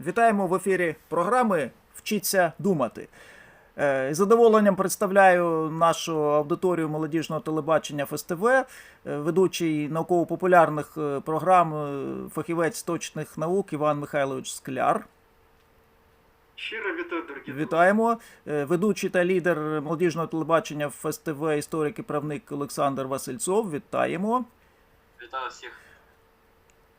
Вітаємо в ефірі програми Вчіться думати. Е, З задоволенням представляю нашу аудиторію молодіжного телебачення ФСТВ, е, ведучий науково-популярних е, програм, фахівець точних наук Іван Михайлович Скляр. Щиро вітаю, дорогі. Вітаємо. Ведучий та лідер молодіжного телебачення ФСТВ, історик і правник Олександр Васильцов. Вітаємо. Вітаю всіх.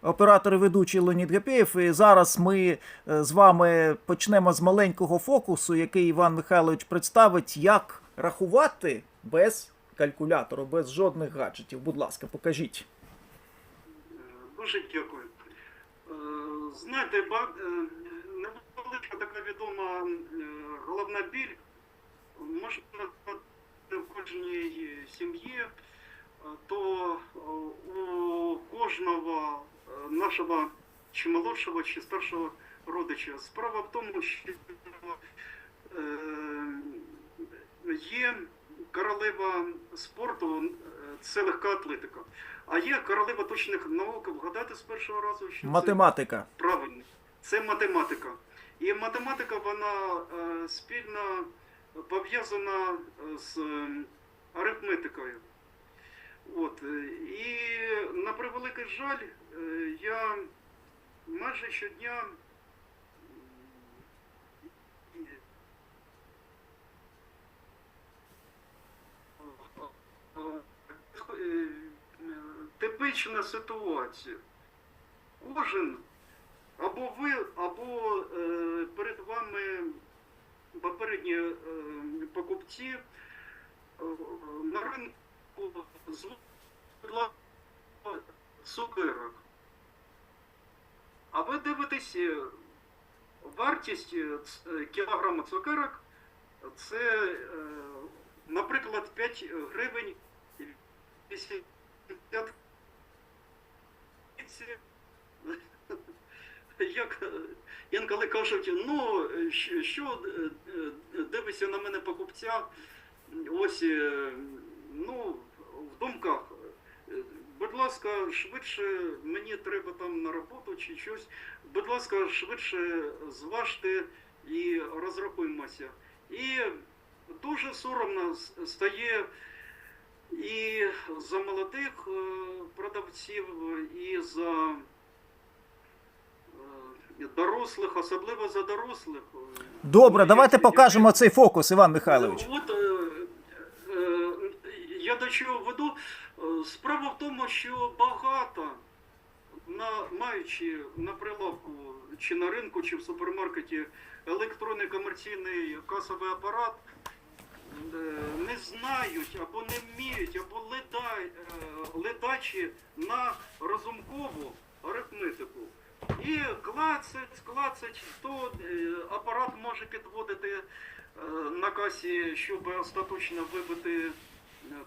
Оператор і ведучий Леонід Гапєєв. І зараз ми е, з вами почнемо з маленького фокусу, який Іван Михайлович представить, як рахувати без калькулятору, без жодних гаджетів. Будь ласка, покажіть. Дуже дякую. Е, Знаєте, е, невелика така відома головна біль бути в кожній сім'ї, то у кожного нашого чи молодшого, чи старшого родича. Справа в тому, що е, є королева спорту, е, це легка атлетика. А є королева точних наук, вгадати з першого разу, що Математика. це правильно. Це математика. І математика, вона е, спільно пов'язана з арифметикою. От. е, І на превеликий жаль, е, я майже щодня типична ситуація. Кожен або ви, або е, перед вами попередні покупці е, на ринку цукерок. А ви дивитесь вартість е, е, кілограма цукерок це, е, наприклад, 5 гривень 80 як е, інколи кажуть, ну що, е, е, дивишся на мене покупця, ось е, ну думках. е, Будь ласка, швидше мені треба там на роботу чи щось. Будь ласка, швидше зважте і розрахуємося. І дуже соромно стає і за молодих е, продавців, і за е, дорослих, особливо за дорослих. Добре, Ну, давайте покажемо цей фокус, Іван Михайлович. От е, е, я до чого веду. Е, Справа в тому, що багато, на, маючи на прилавку чи на ринку, чи в супермаркеті електронний комерційний касовий апарат, е, не знають або не вміють, або е, ледачі на розумкову арифметику. І клацать, клацать, то апарат може підводити на касі, щоб остаточно вибити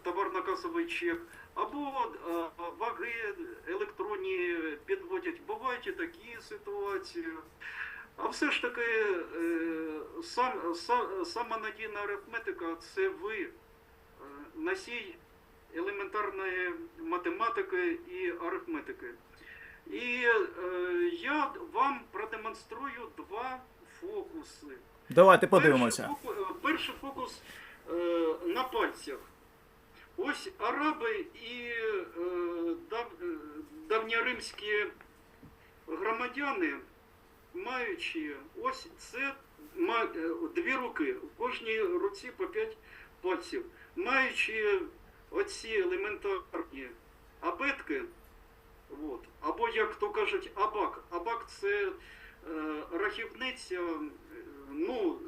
товарно-касовий чек, або е, ваги електронні підводять. Бувають і такі ситуації. А все ж таки, е, сам, сам, сама надійна арифметика це ви, е, носій елементарної математики і арифметики. І е, я вам продемонструю два фокуси. Давайте подивимося. Перший фокус, е, перший фокус е, на пальцях. Ось араби і е, е, давньоримські громадяни, маючи ось це е, дві руки, у кожній руці по п'ять пальців, маючи оці елементарні абетки, от, або як то кажуть, абак. Абак це е, рахівниця, ну,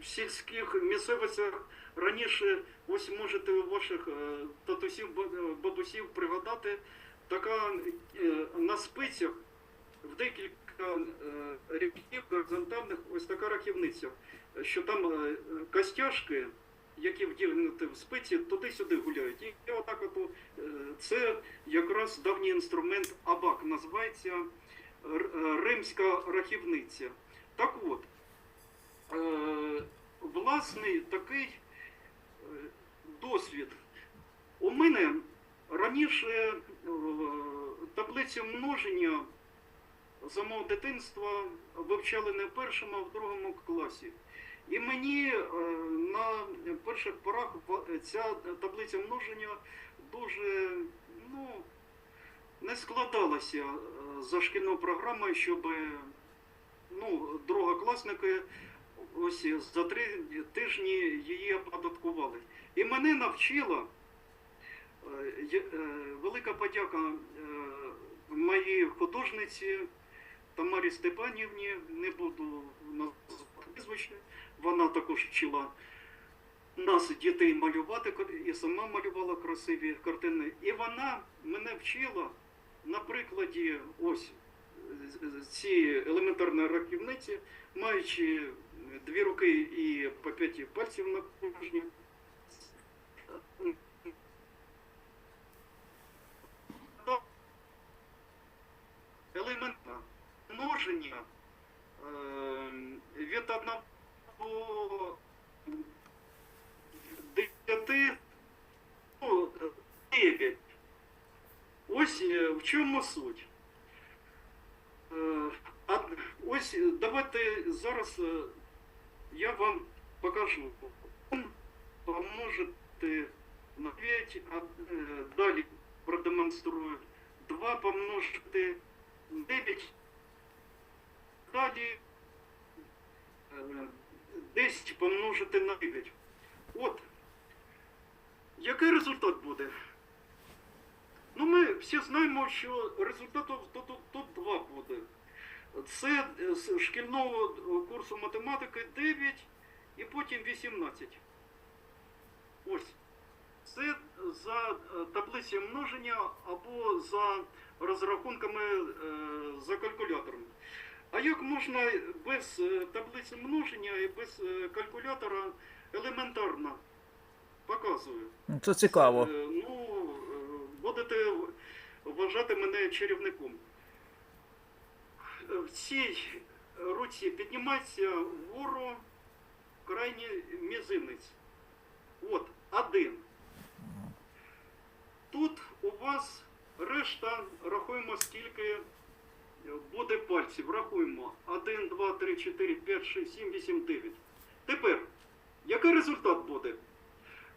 в сільських місцевостях раніше, ось можете ваших е, татусів, ба- бабусів пригадати, така е, на спицях в декілька е, рядків горизонтальних ось така рахівниця, що там е, костяшки, які вдягнуті в спиці, туди-сюди гуляють. І отак от, е, це якраз давній інструмент абак, називається е, римська рахівниця. Так от, е, власний такий е, досвід. У мене раніше е, таблицю множення за мого дитинства вивчали не в першому, а в другому класі. І мені е, на перших порах ця таблиця множення дуже ну, не складалася е, за шкільною програмою, щоб ну, другокласники ось за три тижні її оподаткували. І мене навчила е, е, велика подяка е, моїй художниці Тамарі Степанівні, не буду називати прізвище, вона також вчила нас, дітей, малювати і сама малювала красиві картини. І вона мене вчила на прикладі ось цієї елементарної рахівниці, маючи дві руки і по п'яті пальців на кожній. Елемента множення е, від одного десяти ну, дев'ять. Ось е, в чому суть. Е, а ось е, давайте зараз е, я вам покажу. Помножити на 5, а е, далі продемонструю. 2 помножити на 9. Далі е, 10 помножити на 9. От. Який результат буде? Ну, ми всі знаємо, що результатів тут, тут, тут 2 буде. Це з шкільного е, курсу математики 9 і потім 18. Ось. Це за е, таблиці множення або за розрахунками е, за калькулятором. А як можна без таблиці множення і без калькулятора елементарно? Показую. Це цікаво. Ну, будете вважати мене чарівником. В цій руці піднімається вгору крайній мізинець. От, один. Тут у вас решта, рахуємо, скільки буде пальців. Рахуємо. 1, 2, 3, 4, 5, 6, 7, 8, 9. Тепер, який результат буде?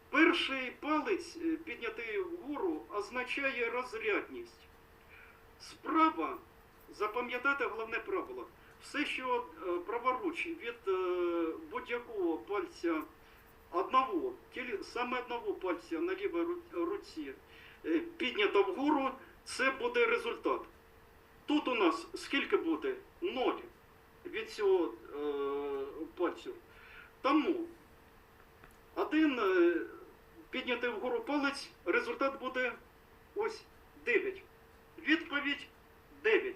Перший палець е, піднятий вгору означає розрядність. Справа, запам'ятайте головне правило. Все, що е, праворуч від е, будь-якого пальця одного, саме одного пальця на лівій руці е, піднято вгору, це буде результат. Тут у нас скільки буде? Ноль від цього пальцю. Тому один піднятий вгору палець, результат буде ось 9. Відповідь 9.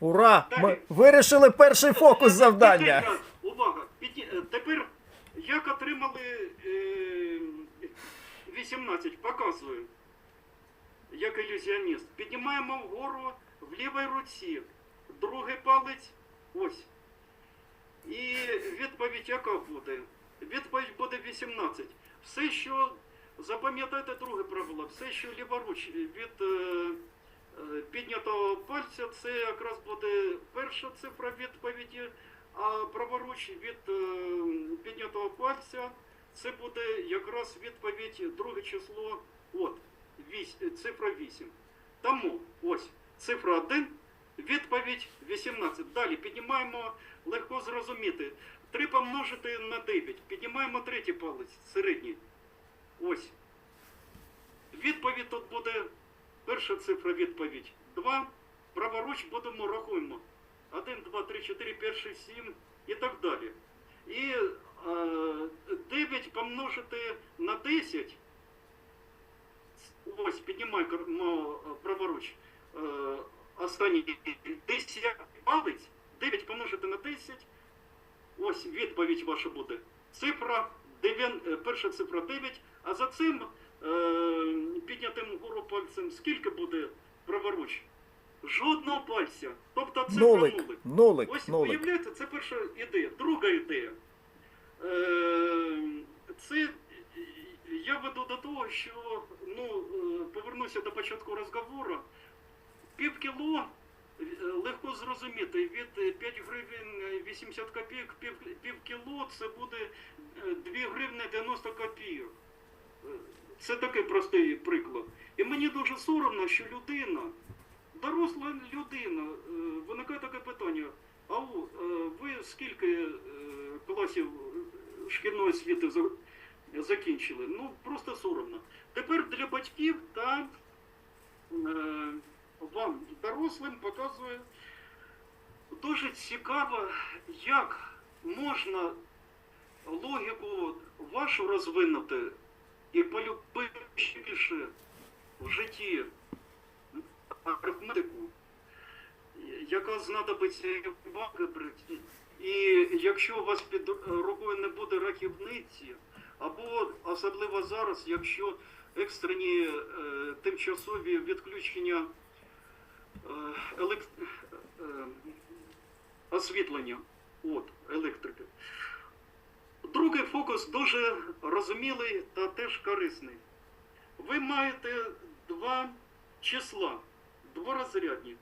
Ура! Ми вирішили перший фокус завдання. Увага! Е, Тепер як отримали е, 18, показую. Як ілюзіоніст. Піднімаємо вгору в лівій руці. Другий палець. Ось. І відповідь яка буде? Відповідь буде 18. Все, що запам'ятайте друге правило, все, що ліворуч від е, е, піднятого пальця, це якраз буде перша цифра відповіді, а праворуч від е, піднятого пальця це буде якраз відповідь друге число, от, цифра 8. Тому ось цифра 1, відповідь 18. Далі піднімаємо легко зрозуміти. 3 помножити на 9. Піднімаємо третій палець, середній. Ось. Відповідь тут буде перша цифра відповідь. 2. Праворуч будемо рахуємо. 1, 2, 3, 4, 5, 6, 7 і так далі. І е, 9 помножити на 10. Ось, піднімаємо праворуч. Е, останній 10 палець. 9 помножити на 10. Ось відповідь ваша буде. Цифра 9, е, перша цифра 9, а за цим е, піднятим вгору пальцем скільки буде праворуч? Жодного пальця. Тобто цифра Нулик, нулик. нулик, Ось нулик. уявляєте, це перша ідея. Друга ідея. Е, це я веду до того, що ну, е, повернуся до початку розговору. Пів кіло е, легко зрозуміти, від е, 5 гривень е, 80 копійок пів, пів кіло це буде е, 2 гривні 90 копійок. Це такий простий приклад. І мені дуже соромно, що людина, доросла людина, е, виникає таке питання. Ау, е, ви скільки е, класів шкільної освіти закінчили? Ну, просто соромно. Тепер для батьків та вам, дорослим, показує дуже цікаво, як можна логіку вашу розвинути і більше в житті арифметику, яка знадобиться і в алгебриці. І якщо у вас під рукою не буде рахівниці, або особливо зараз, якщо екстрені е, тимчасові відключення е, елек... е, освітлення от, електрики. Другий фокус дуже розумілий та теж корисний. Ви маєте два числа, дворазрядні.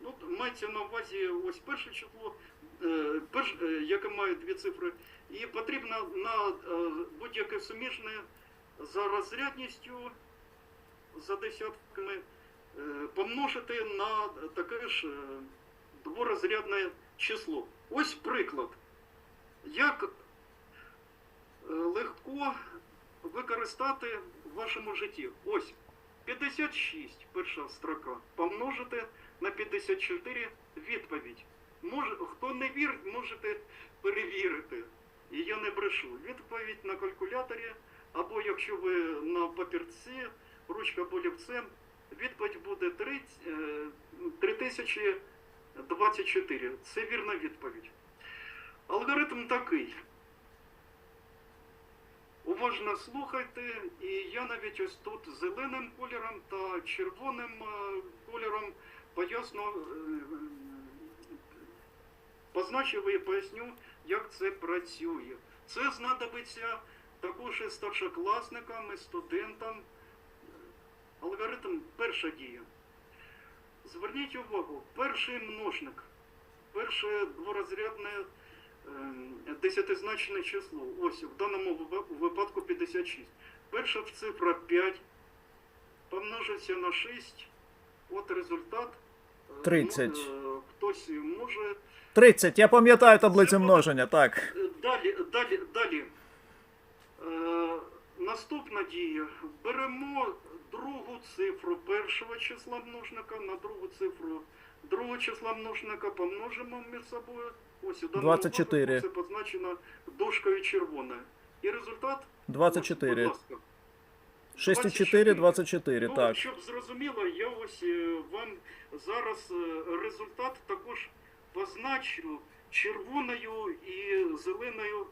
Ну, мається на увазі ось перше число, е, перш, е, яке має дві цифри, і потрібно на е, будь-яке суміжне за розрядністю, за десятками, помножити на таке ж е, дворазрядне число. Ось приклад. Як легко використати в вашому житті. Ось 56, перша строка. Помножити на 54 відповідь. Може, хто не вірить, можете перевірити. І я не брешу. Відповідь на калькуляторі, або якщо ви на папірці, ручка або олівцем, відповідь буде 30, е, 3024. Це вірна відповідь. Алгоритм такий. Уважно слухайте, і я навіть ось тут зеленим кольором та червоним е, кольором поясню, е, позначив і поясню, як це працює. Це знадобиться також і старшокласникам, і студентам. Алгоритм перша дія. Зверніть увагу, перший множник, перше дворазрядне е, десятизначне число. Ось в даному випадку 56. Перша цифра 5 помножиться на 6. От результат. Е, 30. ну, е, Хтось може 30. Я пам'ятаю таблицю множення, так. Е, Далі, далі, далі. Е, наступна дія. Беремо другу цифру першого числа множника на другу цифру другого числа множника, помножимо між собою. Ось у даному 24. випадку це позначено дошкою червоною. І результат? Ось, 24. будь ласка. 6 і 4, 24, Ну, так. Щоб зрозуміло, я ось е, вам зараз е, результат також позначу червоною і зеленою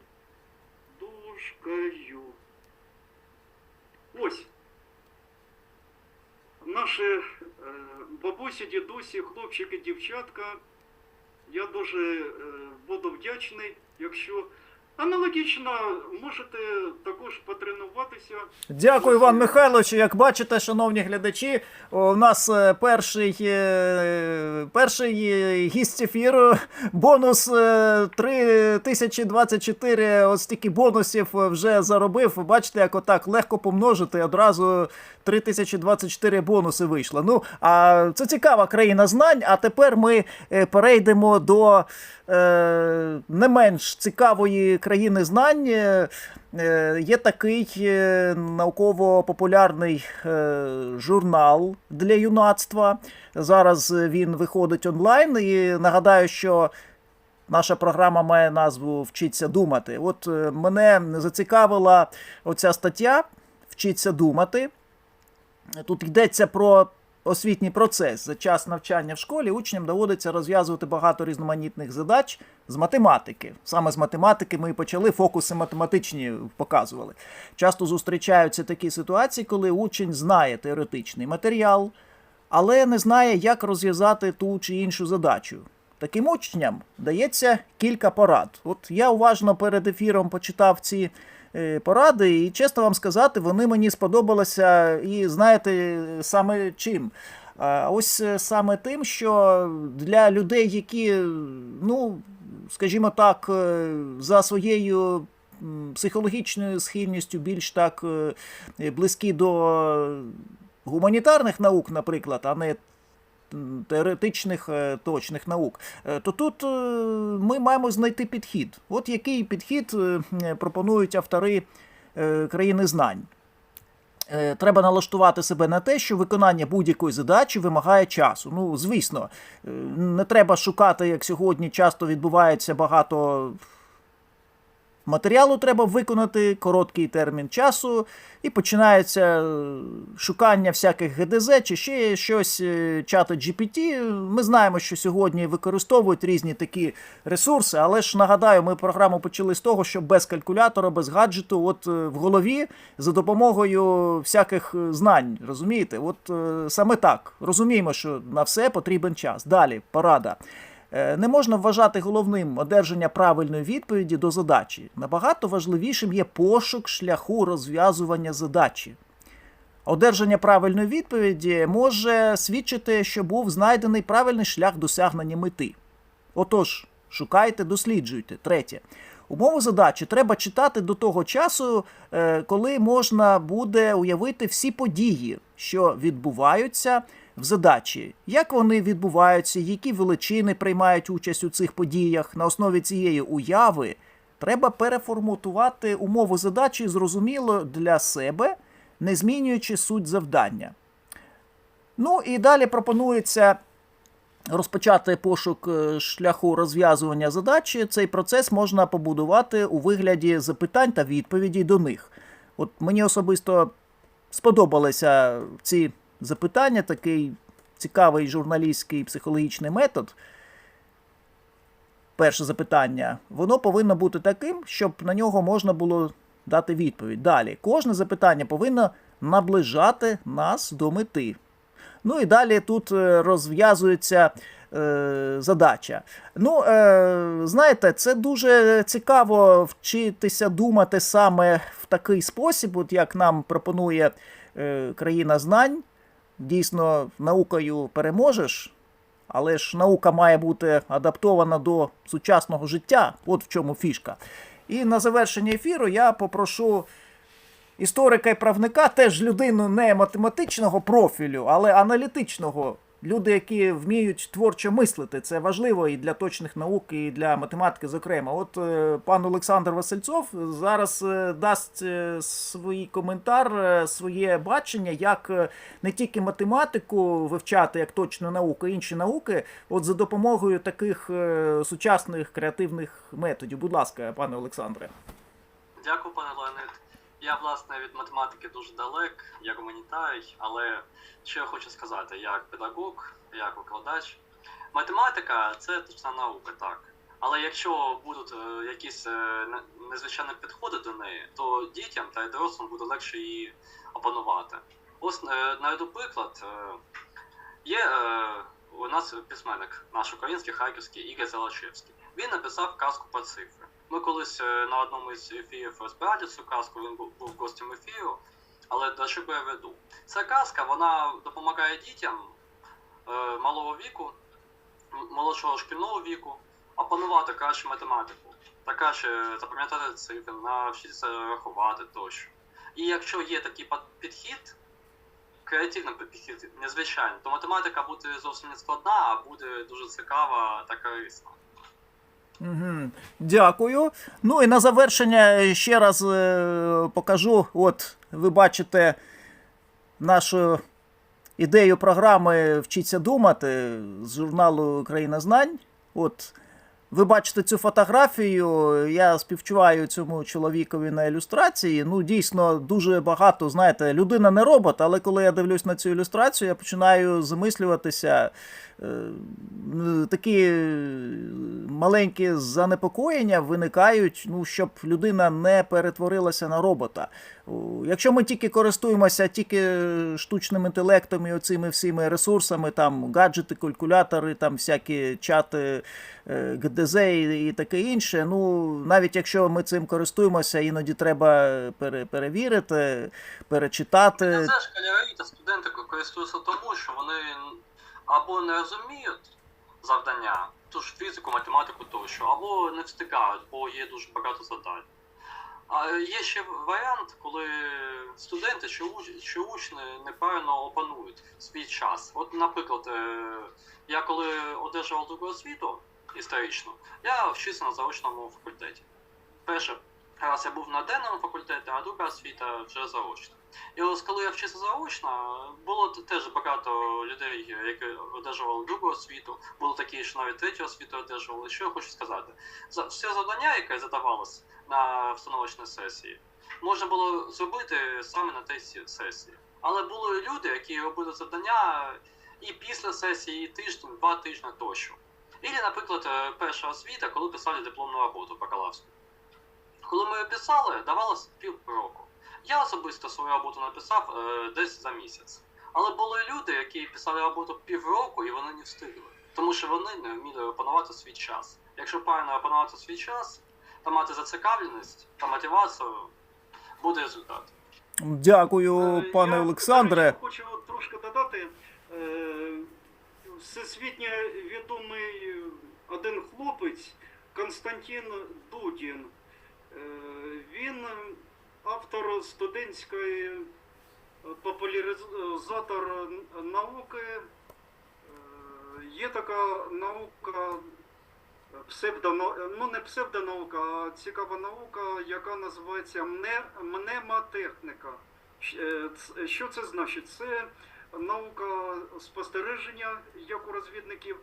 дужкою. Ось. Наші е, бабусі, дідусі, хлопчики, дівчатка. Я дуже е, буду вдячний, якщо аналогічно можете також потренуватися. Дякую, Іван Михайлович. Як бачите, шановні глядачі, у нас е, перший, е, перший е, гість ефіру. Бонус е, 3024. Ось стільки бонусів вже заробив. Бачите, як отак легко помножити. Одразу 3024 бонуси вийшло. Ну, а це цікава країна знань. А тепер ми перейдемо до е, не менш цікавої країни знань. Е, Є такий е, науково-популярний е, журнал для юнацтва. Зараз він виходить онлайн. І нагадаю, що наша програма має назву Вчиться думати. От мене зацікавила оця стаття Вчиться думати. Тут йдеться про освітній процес. За час навчання в школі учням доводиться розв'язувати багато різноманітних задач з математики. Саме з математики ми і почали фокуси математичні показували. Часто зустрічаються такі ситуації, коли учень знає теоретичний матеріал, але не знає, як розв'язати ту чи іншу задачу. Таким учням дається кілька порад. От я уважно перед ефіром почитав ці поради, і чесно вам сказати, вони мені сподобалися, і знаєте саме чим. Ось е, саме тим, що для людей, які, ну, скажімо так, е, за своєю психологічною схильністю більш так е, близькі до гуманітарних наук, наприклад, а не теоретичних е, точних наук, е, то тут е, ми маємо знайти підхід. От який підхід пропонують автори країни знань. Треба налаштувати себе на те, що виконання будь-якої задачі вимагає часу. Ну, звісно, не треба шукати, як сьогодні часто відбувається багато матеріалу треба виконати короткий термін часу, і починається е, шукання всяких ГДЗ чи ще щось е, чата GPT. Ми знаємо, що сьогодні використовують різні такі ресурси, але ж нагадаю, ми програму почали з того, що без калькулятора, без гаджету, от е, в голові за допомогою всяких знань. Розумієте? От саме так. Розуміємо, що на все потрібен час. Далі, порада. Е, Не можна вважати головним одержання правильної відповіді до задачі. Набагато важливішим є пошук шляху розв'язування задачі. Одержання правильної відповіді може свідчити, що був знайдений правильний шлях досягнення мети. Отож, шукайте, досліджуйте. Третє. Умову задачі треба читати до того часу, е, коли можна буде уявити всі події, що відбуваються в задачі, як вони відбуваються, які величини приймають участь у цих подіях. На основі цієї уяви треба переформатувати умову задачі зрозуміло для себе, не змінюючи суть завдання. Ну і далі пропонується розпочати пошук е, шляху розв'язування задачі. Цей процес можна побудувати у вигляді запитань та відповідей до них. От мені особисто сподобалися ці запитання, такий цікавий журналістський психологічний метод. Перше запитання, воно повинно бути таким, щоб на нього можна було дати відповідь. Далі, кожне запитання повинно наближати нас до мети. Ну і далі тут е, розв'язується е, задача. Ну, е, знаєте, це дуже цікаво вчитися думати саме в такий спосіб, от як нам пропонує е, країна знань. Дійсно, наукою переможеш, але ж наука має бути адаптована до сучасного життя. От в чому фішка. І на завершення ефіру я попрошу історика і правника, теж людину не математичного профілю, але аналітичного. Люди, які вміють творчо мислити, це важливо і для точних наук, і для математики, зокрема. От е, пан Олександр Васильцов зараз е, дасть е, свій коментар, своє бачення, як не тільки математику вивчати як точну науку, а інші науки, от за допомогою таких сучасних креативних методів. Будь ласка, пане Олександре. Дякую, пане Леонид. Я, власне, від математики дуже далек, я гуманітарій, але що я хочу сказати, як педагог, як викладач, математика це точна наука, так. Але якщо будуть е, якісь е, незвичайні підходи до неї, то дітям та й дорослим буде легше її опанувати. Ось е, наведу приклад. Є у нас письменник наш український харківський Ігор Залашевський. Він написав казку про цифри. Ми колись е, на одному із ефірів розбирали цю казку, він був, гостем ефіру. Але до чого я веду? Ця казка вона допомагає дітям е, малого віку, молодшого шкільного віку, опанувати краще математику, та краще запам'ятати цифри, навчитися рахувати тощо. І якщо є такий підхід, креативний підхід, незвичайний, то математика буде зовсім не складна, а буде дуже цікава та корисна. Угу. Дякую. Ну і на завершення ще раз е, покажу. От ви бачите нашу ідею програми Вчіться думати з журналу Країна знань. От ви бачите цю фотографію. Я співчуваю цьому чоловікові на ілюстрації. Ну, дійсно, дуже багато, знаєте, людина не робот, але коли я дивлюсь на цю ілюстрацію, я починаю замислюватися. Е, такі маленькі занепокоєння виникають, ну, щоб людина не перетворилася на робота. У, Якщо ми тільки користуємося тільки штучним інтелектом і оцими всіми ресурсами, там гаджети, калькулятори, там всякі чати е, ГДЗ і, таке інше. Ну, навіть якщо ми цим користуємося, іноді треба пере, перевірити, перечитати. Це школярі та студенти користуються тому, що вони або не розуміють завдання, ту ж фізику, математику тощо, або не встигають, бо є дуже багато завдань. А є ще варіант, коли студенти чи, чи учні неправильно опанують свій час. От, наприклад, е, я коли одержував другу освіту історичну, я вчився на заочному факультеті. Перший раз я був на денному факультеті, а друга освіта вже заочна. І ось коли я вчився заочно, було теж багато людей, які одержували другу освіту, було такі, що навіть третю освіту одержували. Що я хочу сказати? За все завдання, яке задавалось на встановочній сесії, можна було зробити саме на тій сесії. Але були люди, які робили завдання і після сесії, і тиждень, два тижні тощо. Ілі, наприклад, е, перша освіта, коли писали дипломну роботу бакалаврську. Коли ми писали, давалось півроку. Я особисто свою роботу написав е, десь за місяць. Але були люди, які писали роботу півроку і вони не встигли. Тому що вони не вміли опанувати свій час. Якщо правильно опанувати свій час та мати зацікавленість та мотивацію, буде результат. Дякую, Е, пане я, Олександре. Хочу трошки додати. Е, Всесвітньо відомий один хлопець Константин Дудін. Е, Він автор студентської популяризатор науки. Є така наука псевдоно... ну не псевдонаука, а цікава наука, яка називається мнемотехніка. Е, Що це значить? Це наука спостереження, як у розвідників.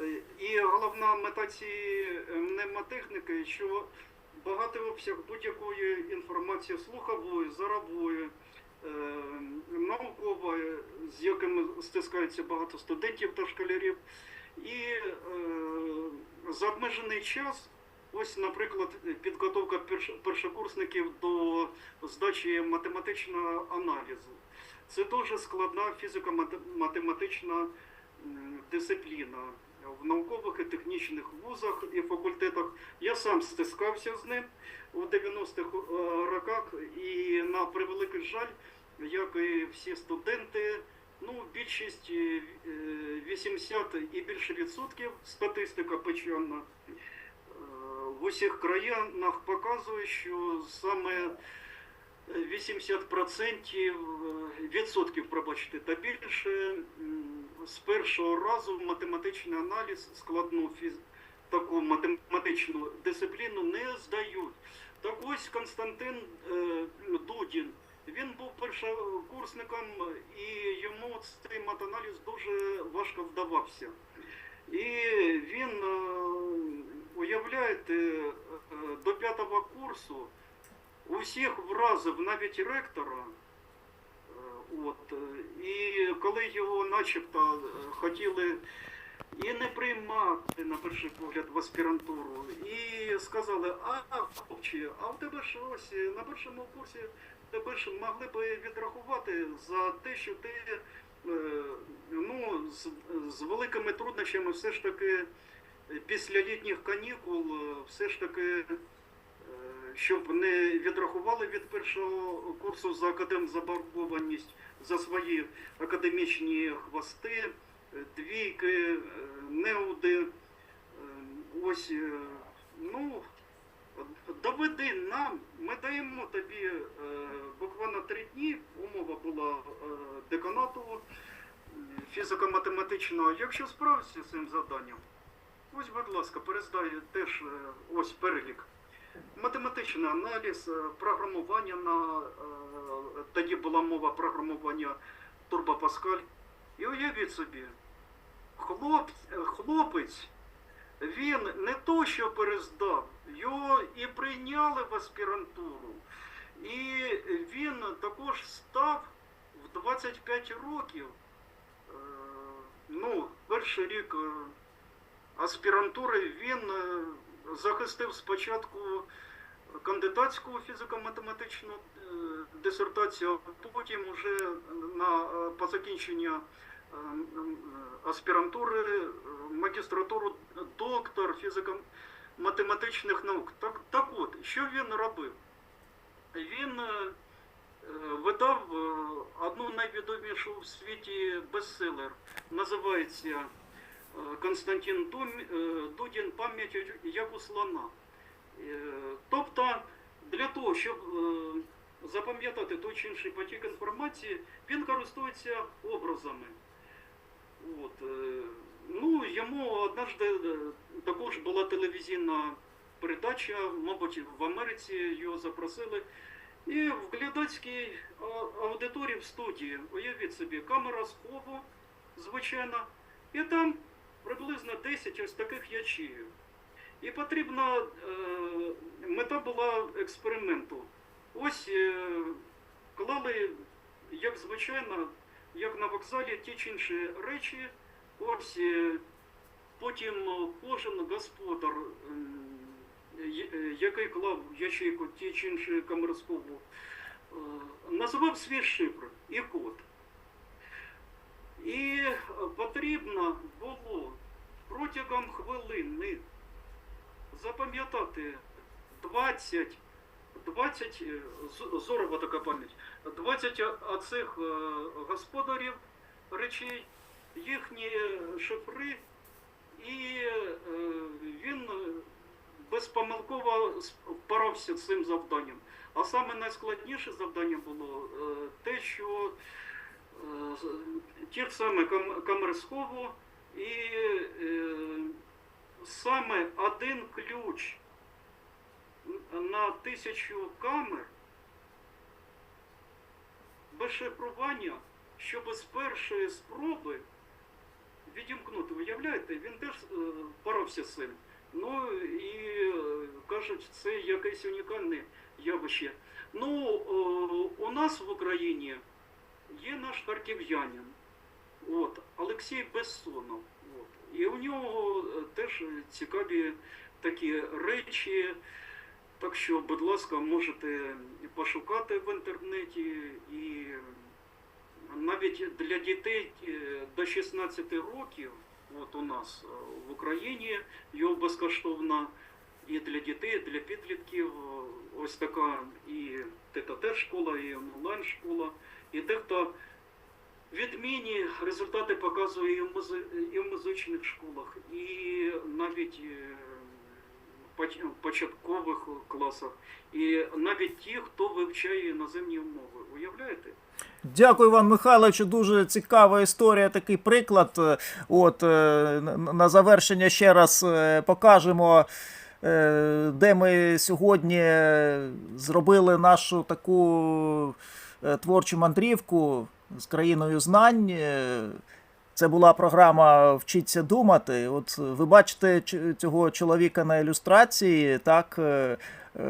Е, І головна мета цієї е, мнемотехніки, що багатий обсяг будь-якої інформації слухової, зорової, наукової, з якими стискаються багато студентів та школярів. І за обмежений час, ось, наприклад, підготовка перш- першокурсників до здачі математичного аналізу. Це дуже складна фізико-математична дисципліна в наукових і технічних вузах і факультетах. Я сам стискався з ним у 90-х е, роках, і на превеликий жаль, як і всі студенти, ну, більшість е, е, 80 і більше відсотків статистика печальна е, в усіх країнах показує, що саме 80% відсотків, пробачте, та більше з першого разу математичний аналіз складну фіз... таку математичну дисципліну не здають. Так ось Константин е, Дудін, він був першокурсником, і йому цей матаналіз дуже важко вдавався. І він, е, уявляєте, е, до п'ятого курсу усіх вразив навіть ректора. Е, От, і коли його начебто хотіли і не приймати на перший погляд в аспірантуру, і сказали, а хлопче, а в тебе ж ось на першому курсі тебе ж могли б відрахувати за те, що ти е, ну, з, з великими труднощами все ж таки е, після літніх канікул е, все ж таки щоб не відрахували від першого курсу за академзаборгованість за свої академічні хвости, двійки, неуди. Ось, ну, доведи нам, ми даємо тобі е, буквально три дні, умова була е, деканату фізико-математичного. Якщо справишся з цим завданням, ось, будь ласка, перездай теж е, ось перелік. Математичний аналіз, е, програмування на е, тоді була мова програмування Турбо Паскаль. І уявіть собі, хлоп, е, хлопець, він не то, що перездав, його і прийняли в аспірантуру. І він також став в 25 років. е, Ну, перший рік е, аспірантури він е, захистив спочатку кандидатську фізико-математичну дисертацію, а потім вже на, по закінченню аспірантури, магістратуру доктор фізико-математичних наук. Так, так от, що він робив? Він е, видав е, одну найвідомішу в світі бестселер. Називається е, Константин Дудін пам'ять як у слона. Тобто, для того, щоб запам'ятати той чи інший потік інформації, він користується образами. От, ну, йому однажды е, також була телевізійна передача, мабуть, в Америці його запросили. І в глядацькій аудиторії в студії, уявіть собі, камера схову, звичайно, і там приблизно 10 ось таких ячеїв. І потрібна е, мета була експерименту. Ось е, клали, як звичайно, як на вокзалі, ті чи інші речі. Ось потім е, кожен господар, е, який клав ячейку ті чи інші камероскову, е, називав свій шифр і код. І потрібно було протягом хвилини запам'ятати 20, 20 е, зорова така пам'ять, 20 оцих господарів речей, їхні шифри, і е, він е, безпомилково впорався з цим завданням. А саме найскладніше завдання було е, те, що е, ж саме кам- і е, саме один ключ на тисячу камер без шифрування, щоб з першої спроби відімкнути. Уявляєте, він теж е, порався з цим. Ну і е, кажуть, це якесь унікальне явище. Ну, е, у нас в Україні є наш харків'янин, от, Олексій Бессонов. От, і у нього е, теж цікаві такі речі. Так що, будь ласка, можете пошукати в інтернеті і навіть для дітей е, до 16 років, от у нас е, в Україні його безкоштовно і для дітей, і для підлітків. е, Ось така і ТТТ школа, і онлайн школа. І дехто відмінні результати показує і в, музи- і в музичних школах, і навіть поч- початкових класах, і навіть ті, хто вивчає іноземні мови. Уявляєте? Дякую, Іван Михайловичу. Дуже цікава історія, такий приклад. Е, От е, на- завершення ще раз е, покажемо, де ми сьогодні зробили нашу таку творчу мандрівку з країною знань. Це була програма Вчіться думати. От ви бачите цього чоловіка на ілюстрації, так. Е,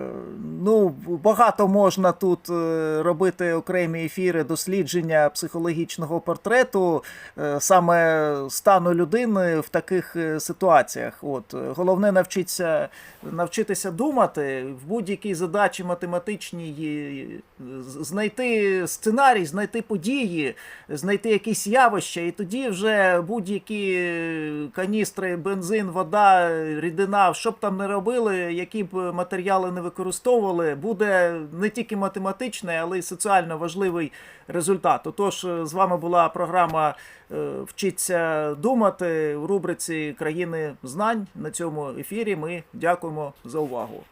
Ну, багато можна тут е, робити окремі ефіри дослідження психологічного портрету е, саме стану людини в таких ситуаціях. От головне навчитися навчитися думати в будь-якій задачі математичній, знайти сценарій, знайти події, знайти якісь явища, і тоді вже будь-які каністри, бензин, вода, рідина, що б там не робили, які б матеріали не використовували, буде не тільки математичний, але й соціально важливий результат. Отож, е, з вами була програма е, Вчиться думати в рубриці країни знань. На цьому ефірі ми дякуємо за увагу.